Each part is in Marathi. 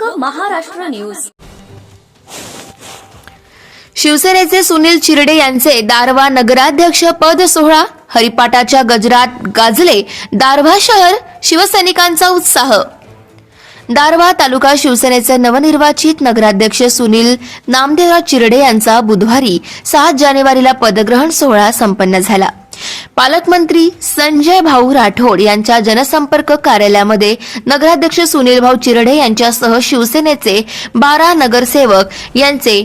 लोक महाराष्ट्र न्यूज. शिवसेनेचे सुनील चिरडे यांचे दारवा नगराध्यक्ष पद सोहळा हरिपाटाच्या गजरात गाजले दारव्हा शहर शिवसैनिकांचा उत्साह. दारव्हा तालुका शिवसेनेचे नवनिर्वाचित नगराध्यक्ष सुनील नामदेवराव चिरडे यांचा बुधवारी सात जानेवारीला पदग्रहण सोहळा संपन्न झाला. पालकमंत्री संजय भाऊ राठोड यांच्या जनसंपर्क कार्यालयामध्ये नगराध्यक्ष सुनील भाऊ चिरडे यांच्यासह शिवसेनेचे बारा नगरसेवक यांचे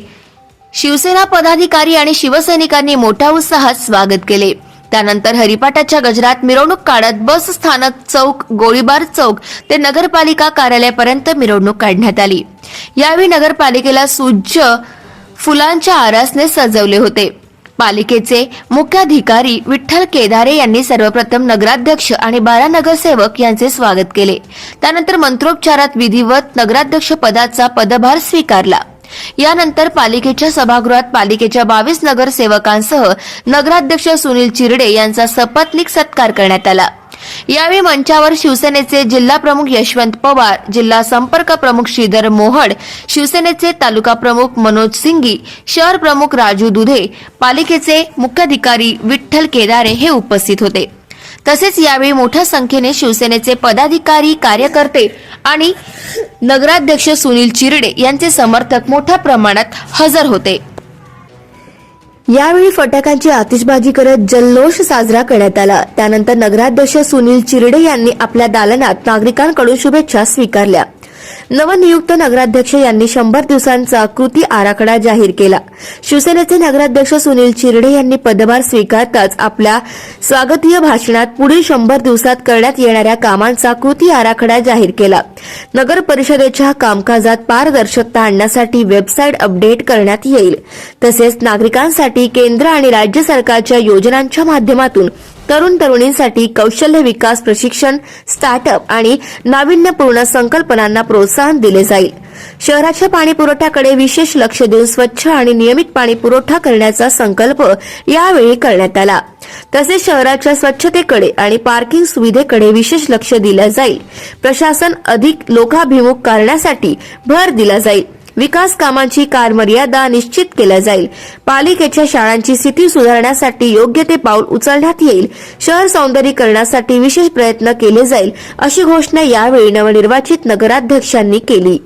शिवसेना पदाधिकारी आणि शिवसैनिकांनी मोठ्या उत्साहात स्वागत केले. त्यानंतर हरिपाटाच्या गजरात मिरवणूक काढत बस स्थानक चौक गोळीबार चौक ते नगरपालिका कार्यालयापर्यंत मिरवणूक काढण्यात आली. यावेळी नगरपालिकेला सुज्ज फुलांच्या आरासने सजवले होते. पालिकेचे मुख्याधिकारी विठ्ठल केदारे यांनी सर्वप्रथम नगराध्यक्ष आणि बारा नगरसेवक यांचे स्वागत केले. त्यानंतर मंत्रोपचारात विधिवत नगराध्यक्ष पदाचा पदभार स्वीकारला. यानंतर पालिकेच्या सभागृहात पालिकेच्या बावीस नगरसेवकांसह नगराध्यक्ष सुनील चिरडे यांचा सपत्नीक सत्कार करण्यात आला. यावेळी मंचावर शिवसेनेचे जिल्हा प्रमुख यशवंत पवार जिल्हा संपर्क प्रमुख श्रीधर मोहड शिवसेनेचे तालुका प्रमुख मनोज सिंगी शहर प्रमुख राजू दुधे पालिकेचे मुख्याधिकारी विठ्ठल केदारे हे उपस्थित होते. तसेच यावेळी मोठ्या संख्येने शिवसेनेचे पदाधिकारी कार्यकर्ते आणि नगराध्यक्ष सुनील चिरडे यांचे समर्थक मोठ्या प्रमाणात हजर होते. यावेळी फटाक्यांची आतिषबाजी करत जल्लोष साजरा करण्यात आला. त्यानंतर नगराध्यक्ष सुनील चिरडे यांनी आपल्या दालनात नागरिकांकडून शुभेच्छा स्वीकारल्या. नवनियुक्त नगराध्यक्ष यांनी शंभर दिवसांचा कृती आराखडा जाहीर केला. शिवसेनेचे नगराध्यक्ष सुनील चिरडे यांनी पदभार स्वीकारताच आपल्या स्वागतीय भाषणात पुढील शंभर दिवसात करण्यात येणाऱ्या कामांचा कृती आराखडा जाहीर केला. नगर परिषदेच्या कामकाजात पारदर्शकता आणण्यासाठी वेबसाईट अपडेट करण्यात येईल. तसेच नागरिकांसाठी केंद्र आणि राज्य सरकारच्या योजनांच्या माध्यमातून तरुण तरुणींसाठी कौशल्य विकास प्रशिक्षण स्टार्टअप आणि नाविन्यपूर्ण संकल्पनांना प्रोत्साहन दिले जाईल. शहराच्या पाणी पुरवठ्याकडे विशेष लक्ष देऊन स्वच्छ आणि नियमित पाणी पुरवठा करण्याचा संकल्प यावेळी करण्यात आला. तसेच शहराच्या स्वच्छतेकडे आणि पार्किंग सुविधेकडे विशेष लक्ष दिलं जाईल. प्रशासन अधिक लोकाभिमुख करण्यासाठी भर दिला जाईल. विकास कामांची कारमर्यादा निश्चित केल्या जाईल. पालिकेच्या शाळांची स्थिती सुधारण्यासाठी योग्य ते पाऊल उचलण्यात येईल. शहर सौंदर्यीकरणासाठी विशेष प्रयत्न केले जाईल अशी घोषणा यावेळी नवनिर्वाचित नगराध्यक्षांनी केली.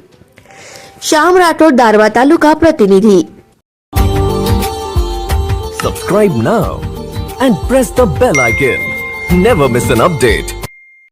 श्याम राठोड दारवा तालुका प्रतिनिधी. Subscribe now and press the bell icon never miss an update